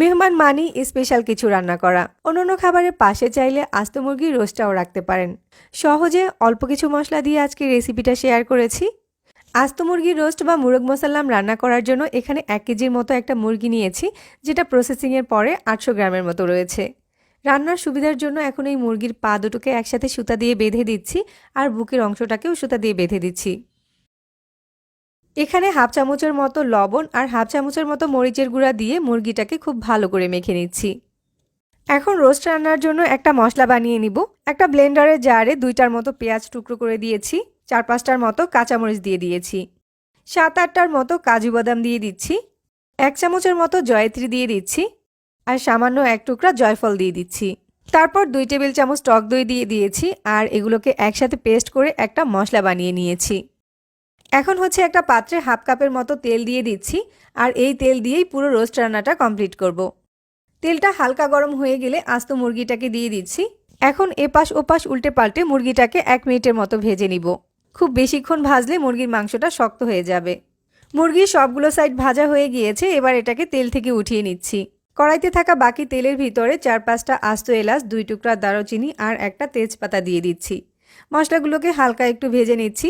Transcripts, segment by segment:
মেহমান মানি স্পেশাল কিছু রান্না করা। অন্যান্য খাবারের পাশে চাইলে আস্ত মুরগির রোস্টটাও রাখতে পারেন। সহজে অল্প কিছু মশলা দিয়ে আজকে রেসিপিটা শেয়ার করেছি। আস্ত মুরগির রোস্ট বা মুরগ মশাল্লাম রান্না করার জন্য এখানে এক কেজির মতো একটা মুরগি নিয়েছি, যেটা প্রসেসিংয়ের পরে আটশো গ্রামের মতো রয়েছে। রান্নার সুবিধার জন্য এখন এই মুরগির পা দুটোকে একসাথে সুতা দিয়ে বেঁধে দিচ্ছি, আর বুকের অংশটাকেও সুতা দিয়ে বেঁধে দিচ্ছি। এখানে হাফ চামচের মতো লবণ আর হাফ চামচের মতো মরিচের গুঁড়া দিয়ে মুরগিটাকে খুব ভালো করে মেখে নিচ্ছি। এখন রোস্ট রান্নার জন্য একটা মশলা বানিয়ে নিব। একটা ব্লেন্ডারের জারে দুইটার মতো পেঁয়াজ টুকরো করে দিয়েছি, চার পাঁচটার মতো কাঁচামরিচ দিয়ে দিয়েছি, সাত আটটার মতো কাজু বাদাম দিয়ে দিচ্ছি, এক চামচের মতো জয়ত্রী দিয়ে দিচ্ছি আর সামান্য এক টুকরা জয়ফল দিয়ে দিচ্ছি। তারপর দুই টেবিল চামচ টক দই দিয়ে দিয়েছি আর এগুলোকে একসাথে পেস্ট করে একটা মশলা বানিয়ে নিয়েছি। এখন হচ্ছে একটা পাত্রে হাফ কাপের মতো তেল দিয়ে দিচ্ছি, আর এই তেল দিয়েই পুরো রোস্ট রান্নাটা কমপ্লিট করব। তেলটা হালকা গরম হয়ে গেলে আস্ত মুরগিটাকে দিয়ে দিচ্ছি। এখন এপাশ ওপাশ উল্টে পাল্টে মুরগিটাকে এক মিনিটের মতো ভেজে নিব। খুব বেশিক্ষণ ভাজলে মুরগির মাংসটা শক্ত হয়ে যাবে। মুরগির সবগুলো সাইড ভাজা হয়ে গিয়েছে, এবার এটাকে তেল থেকে উঠিয়ে নিচ্ছি। কড়াইতে থাকা বাকি তেলের ভিতরে চার পাঁচটা আস্ত এলাচ, দুই টুকরা দারুচিনি আর একটা তেজপাতা দিয়ে দিচ্ছি। মশলাগুলোকে হালকা একটু ভেজে নিচ্ছি।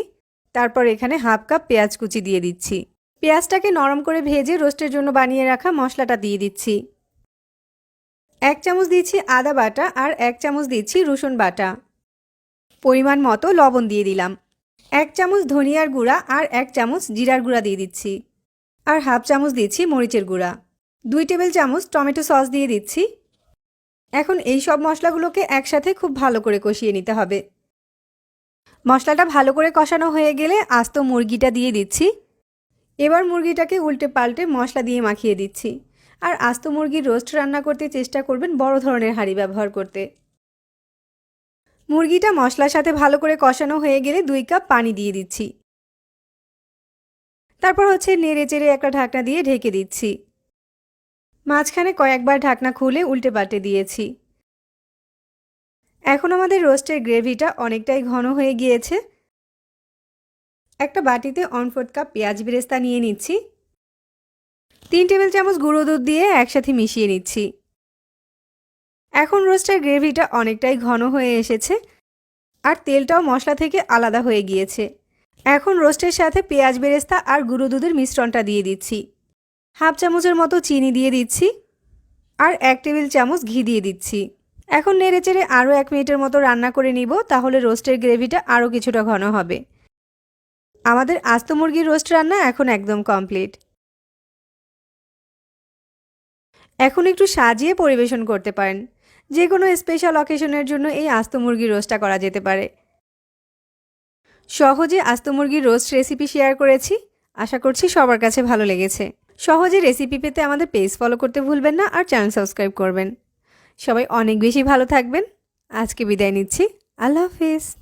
তারপর এখানে হাফ কাপ পেঁয়াজ কুচি দিয়ে দিচ্ছি। পেঁয়াজটাকে নরম করে ভেজে রোস্টের জন্য বানিয়ে রাখা মশলাটা দিয়ে দিচ্ছি। এক চামচ দিচ্ছি আদা বাটা আর এক চামচ দিচ্ছি রসুন বাটা। পরিমাণ মতো লবণ দিয়ে দিলাম। এক চামচ ধনিয়ার গুঁড়া আর এক চামচ জিরার গুঁড়া দিয়ে দিচ্ছি। আর হাফ চামচ দিচ্ছি মরিচের গুঁড়া। দুই টেবিল চামচ টমেটো সস দিয়ে দিচ্ছি। এখন এই সব মশলাগুলোকে একসাথে খুব ভালো করে কষিয়ে নিতে হবে। মশলাটা ভালো করে কষানো হয়ে গেলে আস্ত মুরগিটা দিয়ে দিচ্ছি। এবার মুরগিটাকে উল্টে পাল্টে মশলা দিয়ে মাখিয়ে দিচ্ছি। আর আস্ত মুরগির রোস্ট রান্না করতে চেষ্টা করবেন বড় ধরনের হাঁড়ি ব্যবহার করতে। মুরগিটা মশলার সাথে ভালো করে কষানো হয়ে গেলে দুই কাপ পানি দিয়ে দিচ্ছি। তারপর হচ্ছে নেড়ে চেড়ে একটা ঢাকনা দিয়ে ঢেকে দিচ্ছি। মাঝখানে কয়েকবার ঢাকনা খুলে উল্টে পাল্টে দিয়েছি। এখন আমাদের রোস্টের গ্রেভিটা অনেকটাই ঘন হয়ে গিয়েছে। একটা বাটিতে অনফোর্থ কাপ পেঁয়াজ বেরেস্তা নিয়ে নিচ্ছি। তিন টেবিল চামচ গুঁড়ো দুধ দিয়ে একসাথে মিশিয়ে নিচ্ছি। এখন রোস্টের গ্রেভিটা অনেকটাই ঘন হয়ে এসেছে আর তেলটাও মশলা থেকে আলাদা হয়ে গিয়েছে। এখন রোস্টের সাথে পেঁয়াজ বেরেস্তা আর গুঁড়ো দুধের মিশ্রণটা দিয়ে দিচ্ছি। হাফ চামচের মতো চিনি দিয়ে দিচ্ছি আর এক টেবিল চামচ ঘি দিয়ে দিচ্ছি। এখন নেড়ে চেড়ে আরও এক মিনিটের মতো রান্না করে নিব, তাহলে রোস্টের গ্রেভিটা আরও কিছুটা ঘন হবে। আমাদের আস্ত মুরগির রোস্ট রান্না এখন একদম কমপ্লিট। এখন একটু সাজিয়ে পরিবেশন করতে পারেন। যে কোনো স্পেশাল অকেশনের জন্য এই আস্ত মুরগির রোস্টটা করা যেতে পারে। সহজে আস্ত মুরগির রোস্ট রেসিপি শেয়ার করেছি। আশা করছি সবার কাছে ভালো লেগেছে। সহজে রেসিপি পেতে আমাদের পেজ ফলো করতে ভুলবেন না আর চ্যানেল সাবস্ক্রাইব করবেন। সবাই অনেক বেশি ভালো থাকবেন। আজকে বিদায় নিচ্ছি। আল্লাহ হাফিজ।